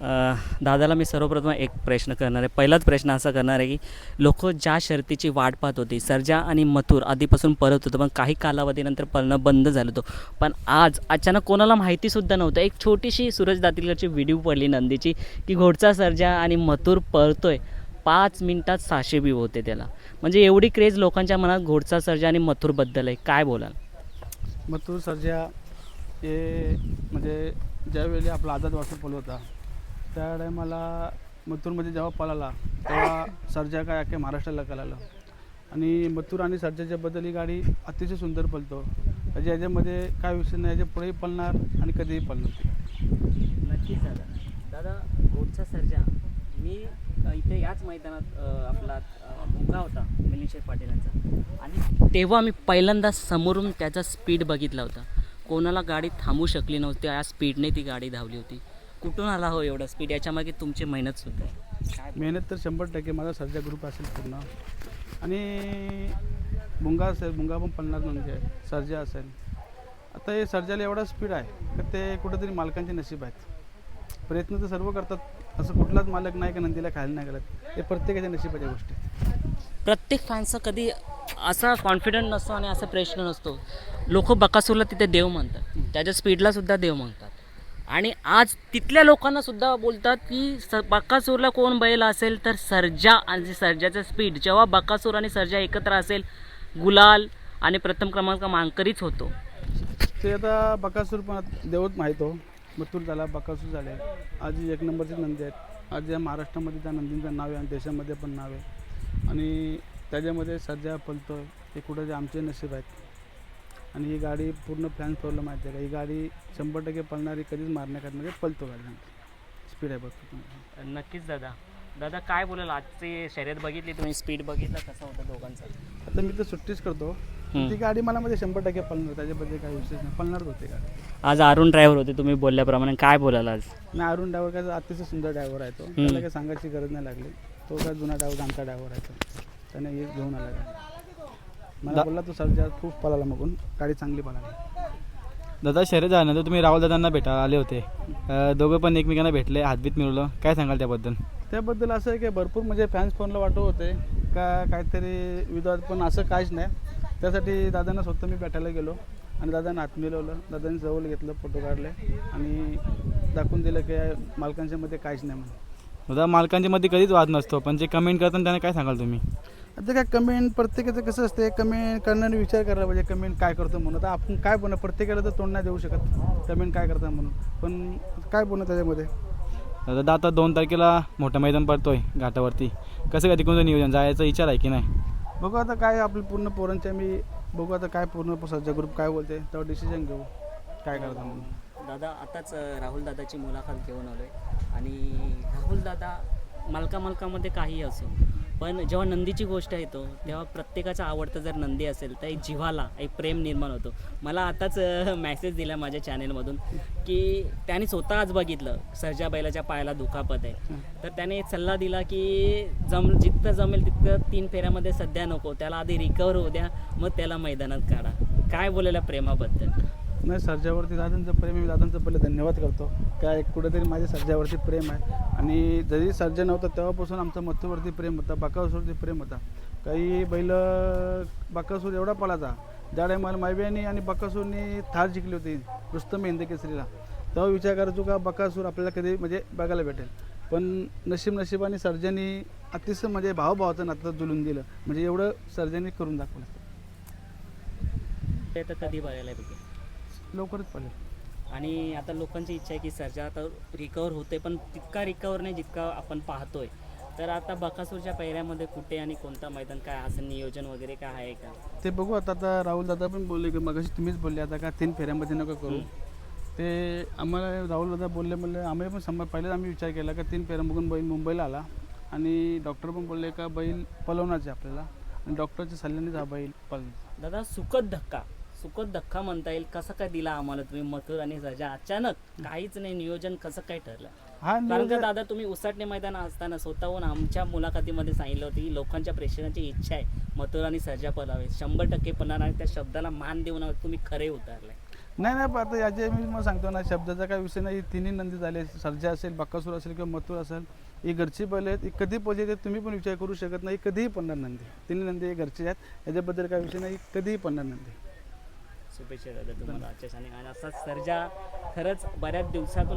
दादाला मी सर्वप्रथम एक प्रश्न करणार आहे. पहिलाच प्रश्न असा करणार आहे की लोक ज्या शर्तीची वाट पाहत होती सर्जा आणि मथुर आधीपासून परत होतं पण काही कालावधीनंतर पळणं बंद झालं होतं. पण आज अचानक कोणाला माहितीसुद्धा नव्हतं. एक छोटीशी सूरज दातीलकरची व्हिडिओ पडली नंदीची की घोडचा सर्जा आणि मथुर पळतोय. पाच मिनटात सहाशे बी होते त्याला. म्हणजे एवढी क्रेज लोकांच्या मनात घोडचा सर्जा आणि मथुरबद्दल आहे. काय बोलाल? मथुर सर्जा हे म्हणजे ज्यावेळी आपला आझाद वाटून होता त्या टायमाला मथुरमध्ये जेव्हा पळाला तेव्हा सर्जा काय अख्ख्या महाराष्ट्राला कळालं आणि मथुर आणि सर्जाच्याबद्दल ही गाडी अतिशय सुंदर पळतो म्हणजे याच्यामध्ये काय विषय नाही याच्या पुढेही पळणार आणि कधीही पळणार नक्कीच दादा. दादा गोडचा सर्जा. मी इथे याच मैदानात आपला मुंगा भुंगा होता मिलिंद पाटीलांचा आणि तेव्हा मी पहिल्यांदा समोरून त्याचा स्पीड बघितला होता. कोणाला गाडी थांबू शकली नव्हती या स्पीडने ती गाडी धावली होती. कुठून आला हो एवढा स्पीड याच्यामागे तुमची मेहनतसुद्धा आहे. काय मेहनत तर शंभर टक्के माझा सर्जा ग्रुप असेल पूर्ण. आणि भुंगा असेल भुंगा पण पळणार म्हणजे. सर्जा असेल. आता हे सर्जाला एवढा स्पीड आहे का ते कुठेतरी मालकांचे नशीब आहेत. प्रयत्न तर सर्व करतात. असं कुठलाच मालक नाही का नंदीला खायला नाही घालत. हे प्रत्येकाच्या नशिबाच्या गोष्टी. प्रत्येक फॅनचा कधी असा कॉन्फिडंट नसतो आणि असा प्रश्न नसतो. लोक बकासूरला तिथे देव म्हणतात त्याच्या स्पीडला सुद्धा देव म्हणतात आणि आज तिथल्या लोकांना सुद्धा बोलतात की स बकासूरला कोण बैल असेल तर सर्जा आणि सर्जाचं स्पीड जेव्हा बकासूर आणि सर्जा एकत्र असेल गुलाल आणि प्रथम क्रमांक मांकरीच होतो. ते आता बकासूर पण देवत माहीत हो. मथुर झाला बकासूर झाले. आज एक नंबरचे नंदी आहेत. आज या महाराष्ट्रामध्ये त्या नंदींचं नाव आहे आणि देशामध्ये पण नाव आहे. आणि त्याच्यामध्ये सध्या पलतो हे कुठं जे आमचे नशीब आहेत. आणि ही गाडी पूर्ण प्लॅन प्रॉब्लेम माहिती आहे का? ही गाडी शंभर टक्के पळणारी कधीच मारण्या करणारी पलतो गाडी. स्पीड आहे बघतो नक्कीच दादा. दादा काय बोलाल? आजची शर्यत बघितली तुम्ही? स्पीड बघितला? कसा होता दोघांचा? आता मी तर सुट्टीच करतो. ती गाडी मला मध्ये शंभर टक्के पळणार त्याच्याबद्दल काही विशेष नाही. पळणारच होते गाडी. आज अरुण ड्रायव्हर होते तुम्ही बोलल्याप्रमाणे. काय बोलाल आज? आणि अरुण ड्रायव्हर काय अतिशय सुंदर ड्रायव्हर आहे तो. त्याला काही सांगायची गरज नाही लागली. तो काय जुना ड्रायव्हर आमचा ड्रायव्हर आहे तो. त्याने हे घेऊन आला गाडी. मला बोलला तो सर खूप पळाला मागून. गाडी चांगली पळाली. दादा शर्यत झाल्यानंतर तुम्ही राहुल दादांना भेटायला आले होते. अं, दोघं पण एकमेकांना भेटले हातबीत मिळवलं. काय सांगाल त्याबद्दल? त्याबद्दल असं आहे की भरपूर म्हणजे फॅन्स फोनला वाटत होते. का काहीतरी विवाद पण असं काहीच नाही. त्यासाठी दादांना स्वतः मी भेटायला गेलो आणि दादांना हात मिळवलं. दादांनी जवळ घेतलं फोटो काढले आणि दाखवून दिलं की मालकांच्या मध्ये काहीच नाही म्हणून. दादा मालकांच्या मध्ये कधीच वाद नसतो पण जे कमेंट करतात त्यांना काय सांगाल तुम्ही? आता काय कमेंट प्रत्येकाचं कसं असते कमेंट करणारे विचार करायला पाहिजे. कमेंट काय करतो म्हणून. आता आपण काय बनव प्रत्येकाला तर तोंड नाही देऊ शकत. कमेंट काय करता म्हणून. पण काय बनव त्याच्यामध्ये? दादा आता दोन तारखेला मोठं मैदान पडतोय घाटावरती. कसं काय तिकडून नियोजन? जायचा विचार आहे की नाही? बघू आता काय आपली पूर्ण पोरांच्या मी बघू आता काय पूर्ण सज्जा ग्रुप काय बोलते तेव्हा डिसिजन घेऊ. काय करता म्हणून. दादा आताच राहुल दादाची मुलाखत घेऊन आलो आहे आणि राहुल दादा मालका मालकामध्ये काही असो. पण जेव्हा नंदीची गोष्ट येतो तेव्हा प्रत्येकाचा आवडता जर नंदी असेल तर एक जिव्हाला एक प्रेम निर्माण होतो. मला आताच मेसेज दिला माझ्या चॅनेलमधून की त्याने स्वतः आज बघितलं सर्जा बैलाच्या पायाला दुखापत आहे. तर त्याने एक सल्ला दिला की जम जितकं जमेल तितकं तीन फेऱ्यामध्ये सध्या नको त्याला आधी रिकवर होऊ द्या मग त्याला मैदानात काढा. काय बोलायला प्रेमाबद्दल? नाही सर्जावरती दादांचं प्रेम मी दादांचं पहिले धन्यवाद करतो. काय कुठेतरी माझ्या सर्जावरती प्रेम आहे. आणि जरी सर्जा नव्हता तेव्हापासून आमचं मथुरवरती प्रेम होता बाकासूरवरती प्रेम होता. काही बैल बाकासूर एवढा पळाचा ज्या टायमाला मायबियानी आणि बकासूरनी थार जिंकली होती रुस्तम हिंद केसरीला. तेव्हा विचार करायचो का बकासूर आपल्याला कधी म्हणजे बघायला भेटेल. पण नशीब नशिबाने सर्जानी अतिशय म्हणजे भावभावाचं नातं जुळून दिलं. म्हणजे एवढं सर्जानी करून दाखवलं. ते तर कधी बघायला भेटेल? लवकरच पडेल आणि आता लोकांची इच्छा आहे की सर्जा आता रिकवर होते पण तितका रिकवर नाही जितका आपण पाहतोय. तर आता बकासूरच्या पैऱ्यामध्ये कुठे आणि कोणता मैदान काय असं नियोजन वगैरे काय आहे का? ते बघू आता आता राहुल दादा पण बोलले की मग तुम्हीच बोलले आता का तीन फेऱ्यामध्ये नका करू. ते आम्हाला राहुल दादा बोलले म्हणले आम्ही पण समज पहिलेच आम्ही विचार केला का तीन फेऱ्या बघून बैल मुंबईला आला. आणि डॉक्टर पण बोलले का बैल पलवणारच आहे आपल्याला. आणि डॉक्टरच्या सल्ल्यानेच हा बैल पल दादा सुखद धक्का. सुखद धक्का म्हणता येईल. कसं काय दिला आम्हाला तुम्ही? मथुर आणि सजा. अचानक काहीच नाही नियोजन कसं काय ठरलं? कारण का दादा तुम्ही उसाटणे मैदान असताना स्वतःहून आमच्या मुलाखतीमध्ये सांगितलं होतं की लोकांच्या प्रेक्षकांची इच्छा आहे मथुर आणि सजा पलावे. शंभर टक्के पणार आणि त्या शब्दाला मान देऊन तुम्ही खरे उतारले. नाही नाही पण याचे मी मग सांगतो ना शब्दाचा काय विषय नाही. तिन्ही नंदी झाले. सर्जा असेल बक्कासूर असेल किंवा मथुर असेल ही घरची पहिले आहेत. ही कधी पहिले ते तुम्ही पण विचार करू शकत नाही. कधीही पडणार नंदी. तिन्ही नंदी हे घरचे आहेत. याच्याबद्दल काय विषय नाही. कधीही पडणार नंदी. शुभेच्छा दादा तुम्हाला. अचाश आणि असाच सर्जा खरंच बऱ्याच दिवसातून